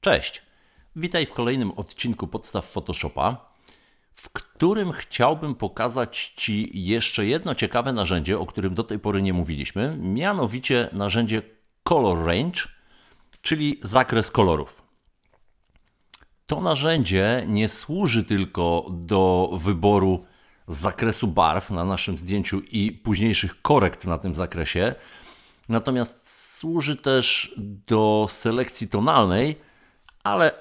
Cześć! Witaj w kolejnym odcinku Podstaw Photoshopa, w którym chciałbym pokazać Ci jeszcze jedno ciekawe narzędzie, o którym do tej pory nie mówiliśmy, mianowicie narzędzie Color Range, czyli zakres kolorów. To narzędzie nie służy tylko do wyboru zakresu barw na naszym zdjęciu i późniejszych korekt na tym zakresie, natomiast służy też do selekcji tonalnej, ale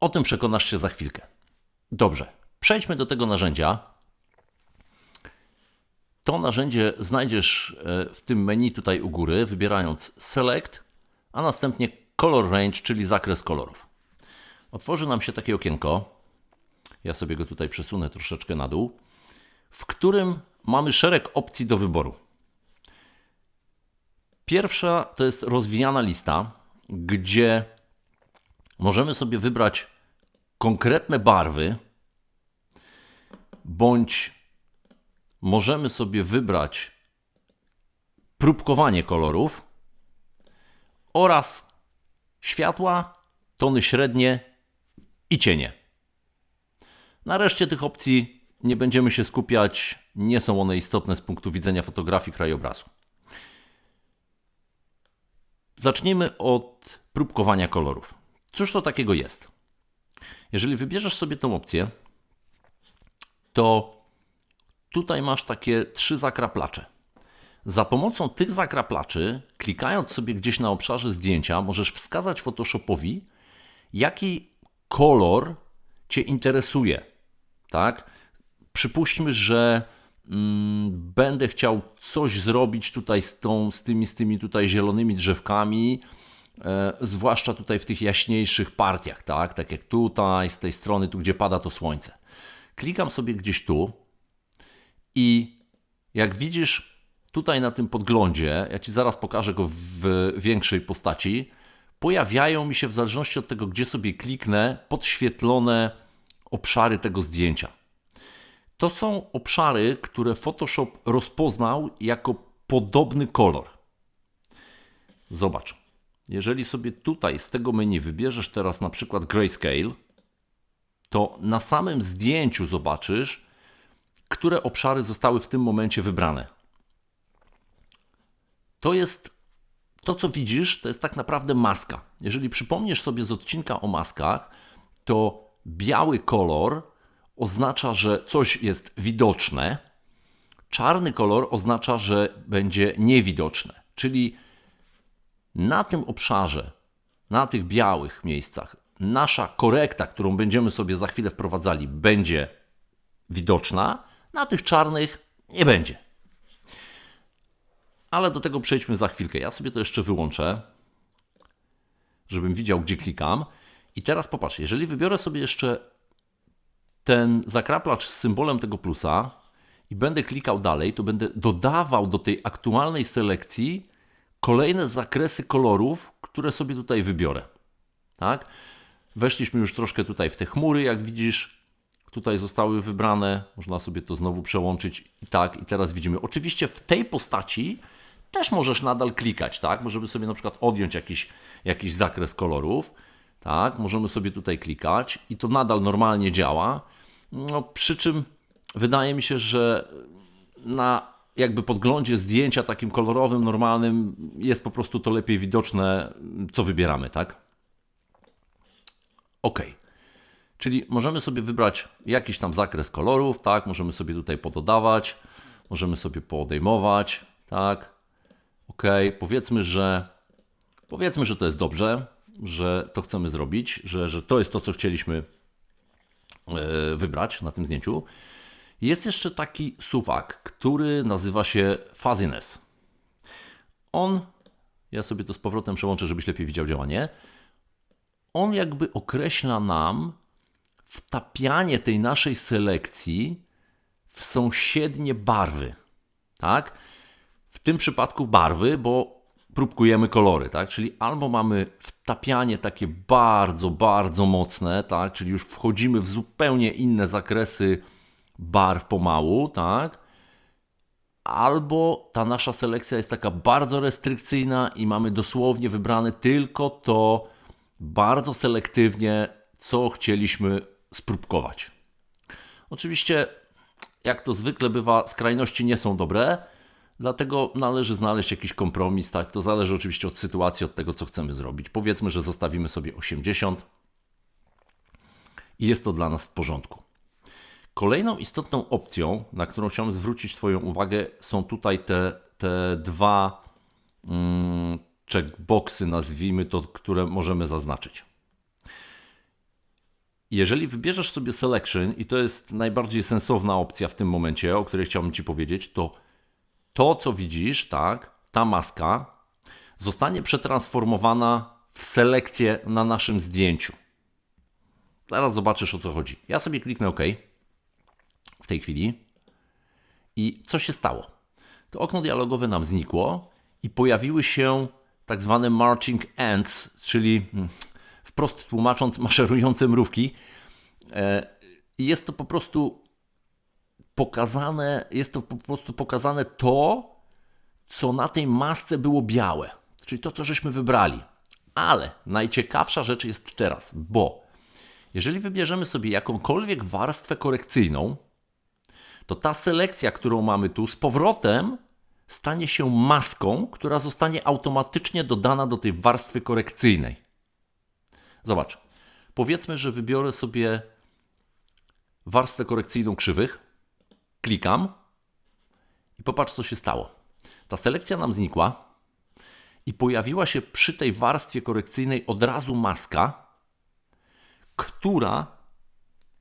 o tym przekonasz się za chwilkę. Dobrze, przejdźmy do tego narzędzia. To narzędzie znajdziesz e, w tym menu tutaj u góry, wybierając Select, a następnie Color Range, czyli zakres kolorów. Otworzy nam się takie okienko. Ja sobie go tutaj przesunę troszeczkę na dół, w którym mamy szereg opcji do wyboru. Pierwsza to jest rozwijana lista, gdzie możemy sobie wybrać konkretne barwy, bądź możemy sobie wybrać próbkowanie kolorów oraz światła, tony średnie i cienie. Na reszcie tych opcji nie będziemy się skupiać, nie są one istotne z punktu widzenia fotografii krajobrazu. Zacznijmy od próbkowania kolorów. Cóż to takiego jest? Jeżeli wybierzesz sobie tę opcję, to tutaj masz takie trzy zakraplacze. Za pomocą tych zakraplaczy, klikając sobie gdzieś na obszarze zdjęcia, możesz wskazać Photoshopowi, jaki kolor Cię interesuje. Tak? Przypuśćmy, że mm, będę chciał coś zrobić tutaj z, tą, z, tymi, z tymi tutaj zielonymi drzewkami, zwłaszcza tutaj w tych jaśniejszych partiach, tak? tak jak tutaj, z tej strony, tu gdzie pada to słońce. Klikam sobie gdzieś tu i jak widzisz tutaj na tym podglądzie, ja Ci zaraz pokażę go w większej postaci, pojawiają mi się w zależności od tego, gdzie sobie kliknę, podświetlone obszary tego zdjęcia. To są obszary, które Photoshop rozpoznał jako podobny kolor. Zobacz. Jeżeli sobie tutaj z tego menu wybierzesz teraz na przykład grayscale, to na samym zdjęciu zobaczysz, które obszary zostały w tym momencie wybrane. To jest to, co widzisz, to jest tak naprawdę maska. Jeżeli przypomnisz sobie z odcinka o maskach, to biały kolor oznacza, że coś jest widoczne, czarny kolor oznacza, że będzie niewidoczne. Czyli na tym obszarze, na tych białych miejscach, nasza korekta, którą będziemy sobie za chwilę wprowadzali, będzie widoczna, na tych czarnych nie będzie. Ale do tego przejdźmy za chwilkę. Ja sobie to jeszcze wyłączę, żebym widział, gdzie klikam. I teraz popatrz, jeżeli wybiorę sobie jeszcze ten zakraplacz z symbolem tego plusa i będę klikał dalej, to będę dodawał do tej aktualnej selekcji kolejne zakresy kolorów, które sobie tutaj wybiorę. Tak? Weszliśmy już troszkę tutaj w te chmury, jak widzisz. Tutaj zostały wybrane, można sobie to znowu przełączyć i tak, i teraz widzimy. Oczywiście w tej postaci też możesz nadal klikać, tak? Możemy sobie na przykład odjąć jakiś, jakiś zakres kolorów, tak? Możemy sobie tutaj klikać i to nadal normalnie działa. No, przy czym wydaje mi się, że na jakby podglądzie zdjęcia takim kolorowym, normalnym jest po prostu to lepiej widoczne, co wybieramy, tak? OK. Czyli możemy sobie wybrać jakiś tam zakres kolorów, tak? Możemy sobie tutaj pododawać, możemy sobie poodejmować, tak? OK. Powiedzmy, że powiedzmy, że to jest dobrze, że to chcemy zrobić, że, że to jest to, co chcieliśmy E, wybrać na tym zdjęciu. Jest jeszcze taki suwak, który nazywa się fuzziness. On, ja sobie to z powrotem przełączę, żebyś lepiej widział działanie. On jakby określa nam wtapianie tej naszej selekcji w sąsiednie barwy. Tak? W tym przypadku barwy, bo próbkujemy kolory, tak? Czyli albo mamy wtapianie takie bardzo, bardzo mocne, tak? Czyli już wchodzimy w zupełnie inne zakresy barw pomału, tak? Albo ta nasza selekcja jest taka bardzo restrykcyjna i mamy dosłownie wybrane tylko to, bardzo selektywnie, co chcieliśmy spróbkować. Oczywiście, jak to zwykle bywa, skrajności nie są dobre, dlatego należy znaleźć jakiś kompromis. Tak? To zależy oczywiście od sytuacji, od tego, co chcemy zrobić. Powiedzmy, że zostawimy sobie 80 i jest to dla nas w porządku. Kolejną istotną opcją, na którą chciałem zwrócić Twoją uwagę, są tutaj te, te dwa mm, checkboxy, nazwijmy to, które możemy zaznaczyć. Jeżeli wybierzesz sobie selection, i to jest najbardziej sensowna opcja w tym momencie, o której chciałbym Ci powiedzieć, to to, co widzisz, tak, ta maska zostanie przetransformowana w selekcję na naszym zdjęciu. Zaraz zobaczysz o co chodzi. Ja sobie kliknę OK w tej chwili. I co się stało? To okno dialogowe nam znikło i pojawiły się tak zwane marching ants, czyli mm, wprost tłumacząc maszerujące mrówki. E, I jest to po prostu pokazane, jest to po prostu pokazane to, co na tej masce było białe, czyli to, co żeśmy wybrali. Ale najciekawsza rzecz jest teraz, bo jeżeli wybierzemy sobie jakąkolwiek warstwę korekcyjną, to ta selekcja, którą mamy tu, z powrotem stanie się maską, która zostanie automatycznie dodana do tej warstwy korekcyjnej. Zobacz, powiedzmy, że wybiorę sobie warstwę korekcyjną krzywych, klikam i popatrz, co się stało. Ta selekcja nam znikła i pojawiła się przy tej warstwie korekcyjnej od razu maska, która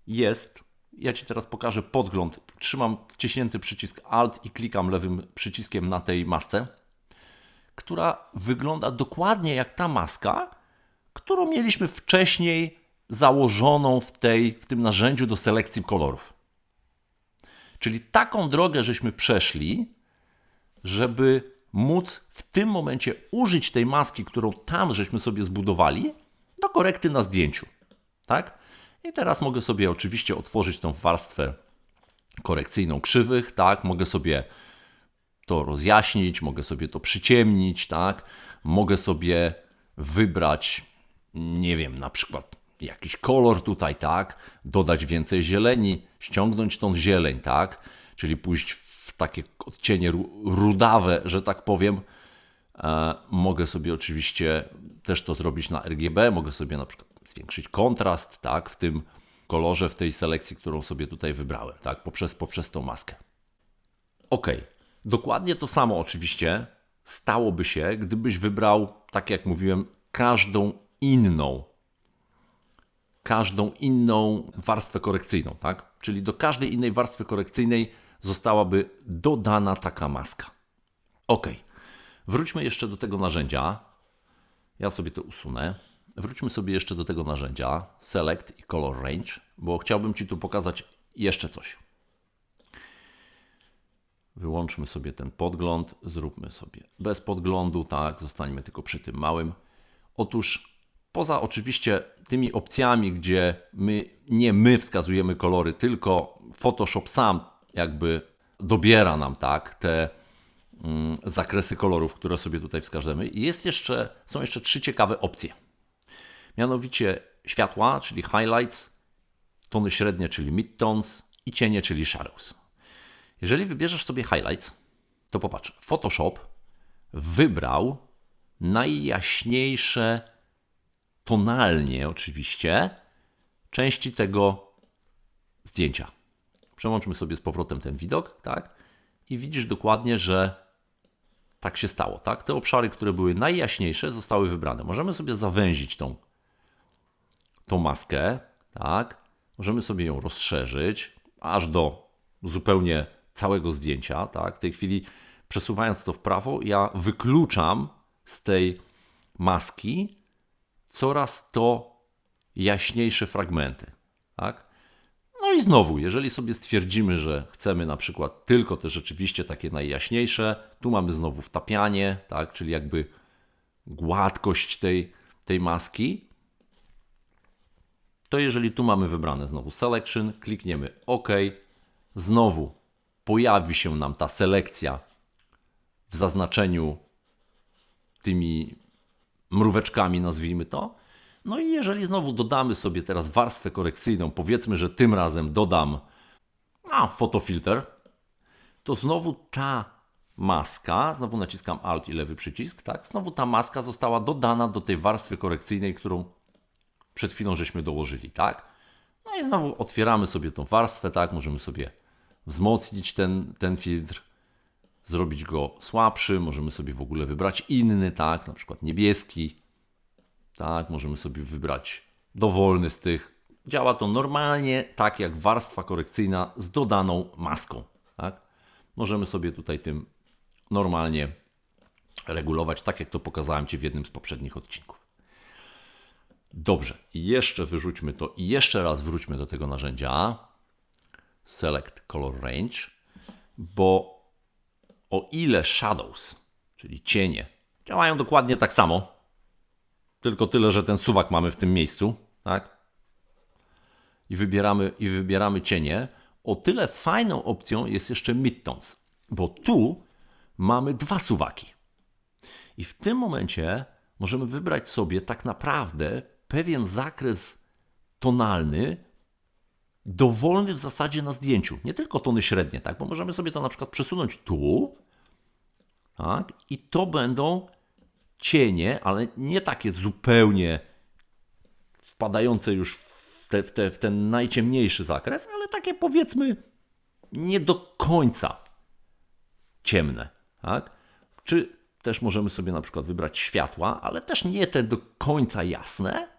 jest ja Ci teraz pokażę podgląd. Trzymam wciśnięty przycisk Alt i klikam lewym przyciskiem na tej masce, która wygląda dokładnie jak ta maska, którą mieliśmy wcześniej założoną w, tej, w tym narzędziu do selekcji kolorów. Czyli taką drogę żeśmy przeszli, żeby móc w tym momencie użyć tej maski, którą tam żeśmy sobie zbudowali, do korekty na zdjęciu. Tak? I teraz mogę sobie oczywiście otworzyć tą warstwę korekcyjną krzywych, tak? Mogę sobie to rozjaśnić, mogę sobie to przyciemnić, tak? Mogę sobie wybrać, nie wiem, na przykład jakiś kolor tutaj, tak? Dodać więcej zieleni, ściągnąć tą zieleń, tak? Czyli pójść w takie odcienie rudawe, że tak powiem. E, mogę sobie oczywiście też to zrobić na RGB, mogę sobie na przykład zwiększyć kontrast, tak, w tym kolorze, w tej selekcji, którą sobie tutaj wybrałem, tak, poprzez, poprzez tą maskę. Ok, dokładnie to samo oczywiście stałoby się, gdybyś wybrał, tak jak mówiłem, każdą inną, każdą inną warstwę korekcyjną, tak? Czyli do każdej innej warstwy korekcyjnej zostałaby dodana taka maska. Ok, wróćmy jeszcze do tego narzędzia. Ja sobie to usunę. Wróćmy sobie jeszcze do tego narzędzia Select i Color Range, bo chciałbym Ci tu pokazać jeszcze coś. Wyłączmy sobie ten podgląd, zróbmy sobie bez podglądu, tak, zostańmy tylko przy tym małym. Otóż poza oczywiście tymi opcjami, gdzie my, nie my wskazujemy kolory, tylko Photoshop sam jakby dobiera nam tak te mm, zakresy kolorów, które sobie tutaj wskażemy. Jest jeszcze, są jeszcze trzy ciekawe opcje mianowicie światła, czyli highlights, tony średnie, czyli midtones i cienie, czyli shadows. Jeżeli wybierzesz sobie highlights, to popatrz, Photoshop wybrał najjaśniejsze tonalnie oczywiście części tego zdjęcia. Przełączmy sobie z powrotem ten widok, tak? I widzisz dokładnie, że tak się stało, tak? Te obszary, które były najjaśniejsze, zostały wybrane. Możemy sobie zawęzić tą tą maskę, tak, możemy sobie ją rozszerzyć aż do zupełnie całego zdjęcia, tak. W tej chwili przesuwając to w prawo, ja wykluczam z tej maski coraz to jaśniejsze fragmenty, tak. No i znowu, jeżeli sobie stwierdzimy, że chcemy na przykład tylko te rzeczywiście takie najjaśniejsze, tu mamy znowu wtapianie, tak, czyli jakby gładkość tej, tej maski, to jeżeli tu mamy wybrane znowu Selection, klikniemy OK, znowu pojawi się nam ta selekcja w zaznaczeniu tymi mróweczkami, nazwijmy to. No i jeżeli znowu dodamy sobie teraz warstwę korekcyjną, powiedzmy, że tym razem dodam a, fotofilter, to znowu ta maska, znowu naciskam Alt i lewy przycisk, tak? Znowu ta maska została dodana do tej warstwy korekcyjnej, którą przed chwilą żeśmy dołożyli, tak? No i znowu otwieramy sobie tą warstwę, tak? Możemy sobie wzmocnić ten, ten filtr, zrobić go słabszy, możemy sobie w ogóle wybrać inny, tak? Na przykład niebieski, tak? Możemy sobie wybrać dowolny z tych. Działa to normalnie, tak jak warstwa korekcyjna z dodaną maską, tak? Możemy sobie tutaj tym normalnie regulować, tak jak to pokazałem Ci w jednym z poprzednich odcinków. Dobrze, jeszcze wyrzućmy to i jeszcze raz wróćmy do tego narzędzia Select Color Range, bo o ile Shadows, czyli cienie, działają dokładnie tak samo, tylko tyle, że ten suwak mamy w tym miejscu, tak? I wybieramy, i wybieramy cienie, o tyle fajną opcją jest jeszcze midtones, bo tu mamy dwa suwaki. I w tym momencie możemy wybrać sobie tak naprawdę pewien zakres tonalny, dowolny w zasadzie na zdjęciu. Nie tylko tony średnie, tak? Bo możemy sobie to na przykład przesunąć tu, tak? I to będą cienie, ale nie takie zupełnie wpadające już w, te, w, te, w ten najciemniejszy zakres, ale takie powiedzmy nie do końca ciemne. Tak? Czy też możemy sobie na przykład wybrać światła, ale też nie te do końca jasne,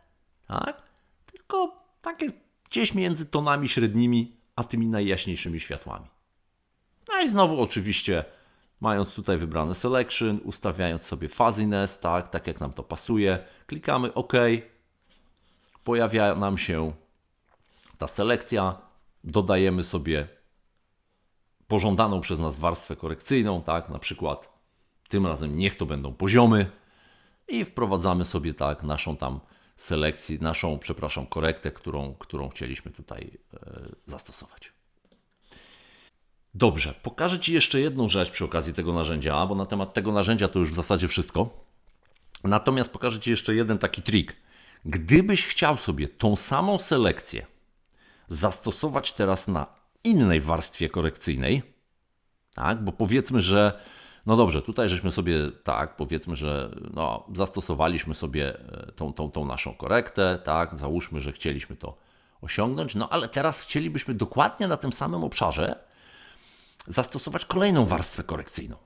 tak? tylko takie gdzieś między tonami średnimi a tymi najjaśniejszymi światłami. No i znowu oczywiście mając tutaj wybrane selection, ustawiając sobie fuzziness, tak, tak jak nam to pasuje, klikamy OK, pojawia nam się ta selekcja, dodajemy sobie pożądaną przez nas warstwę korekcyjną, tak, na przykład tym razem niech to będą poziomy i wprowadzamy sobie tak naszą tam selekcję, naszą, przepraszam, korektę, którą, którą chcieliśmy tutaj e, zastosować. Dobrze, pokażę Ci jeszcze jedną rzecz przy okazji tego narzędzia, bo na temat tego narzędzia to już w zasadzie wszystko. Natomiast pokażę Ci jeszcze jeden taki trik. Gdybyś chciał sobie tą samą selekcję zastosować teraz na innej warstwie korekcyjnej, tak, bo powiedzmy, że no dobrze, tutaj żeśmy sobie tak, powiedzmy, że no, zastosowaliśmy sobie e, tą, tą, tą naszą korektę, tak, załóżmy, że chcieliśmy to osiągnąć, no ale teraz chcielibyśmy dokładnie na tym samym obszarze zastosować kolejną warstwę korekcyjną.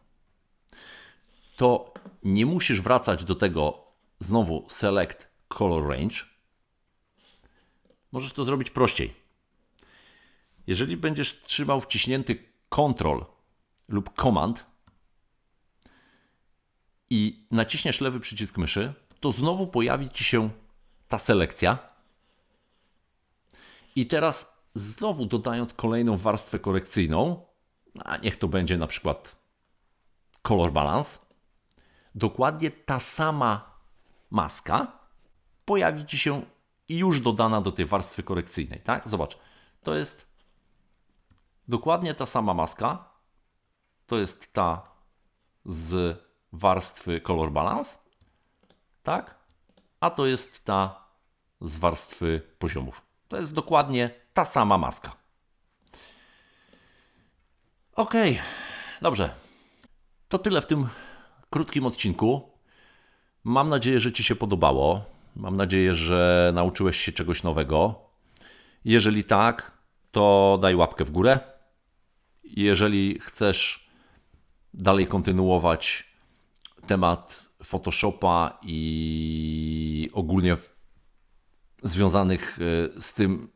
To nie musisz wracać do tego znowu Select Color Range. Możesz to zrobić prościej. Jeżeli będziesz trzymał wciśnięty Ctrl lub Command i naciśniesz lewy przycisk myszy, to znowu pojawi Ci się ta selekcja. I teraz znowu dodając kolejną warstwę korekcyjną, a niech to będzie na przykład color balance, dokładnie ta sama maska pojawi Ci się już dodana do tej warstwy korekcyjnej. Tak? Zobacz, to jest dokładnie ta sama maska. To jest ta z warstwy color balance, tak? A to jest ta z warstwy poziomów. To jest dokładnie ta sama maska. Okay. dobrze. To tyle w tym krótkim odcinku. Mam nadzieję, że Ci się podobało. Mam nadzieję, że nauczyłeś się czegoś nowego. Jeżeli tak, to daj łapkę w górę. Jeżeli chcesz dalej kontynuować temat Photoshopa i ogólnie związanych e, z tym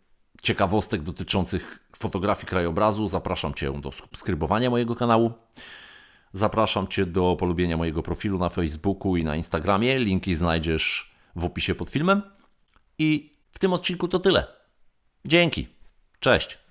ciekawostek dotyczących fotografii krajobrazu, zapraszam Cię do subskrybowania mojego kanału. Zapraszam Cię do polubienia mojego profilu na Facebooku i na Instagramie. Linki znajdziesz w opisie pod filmem. I w tym odcinku to tyle. Dzięki. Cześć.